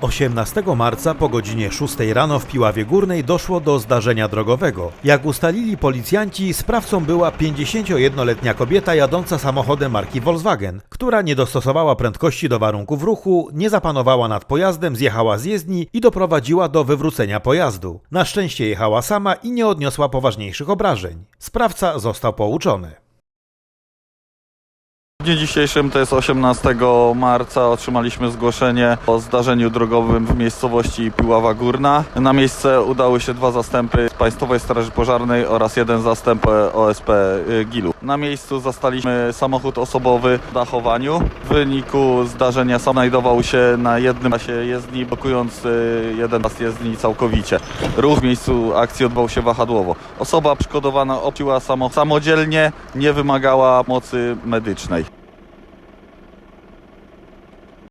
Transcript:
18 marca po godzinie 6 rano w Piławie Górnej doszło do zdarzenia drogowego. Jak ustalili policjanci, sprawcą była 51-letnia kobieta jadąca samochodem marki Volkswagen, która nie dostosowała prędkości do warunków ruchu, nie zapanowała nad pojazdem, zjechała z jezdni i doprowadziła do wywrócenia pojazdu. Na szczęście jechała sama i nie odniosła poważniejszych obrażeń. Sprawca został pouczony. Dniu dzisiejszym, to jest 18 marca, otrzymaliśmy zgłoszenie o zdarzeniu drogowym w miejscowości Piława Górna. Na miejsce udały się dwa zastępy Państwowej Straży Pożarnej oraz jeden zastęp OSP y, Gilu. Na miejscu zastaliśmy samochód osobowy w dachowaniu. W wyniku zdarzenia sam znajdował się na jednym pasie jezdni, blokując y, jeden pas jezdni całkowicie. Ruch w miejscu akcji odbywał się wahadłowo. Osoba przygotowana opiła samo, samodzielnie, nie wymagała mocy medycznej.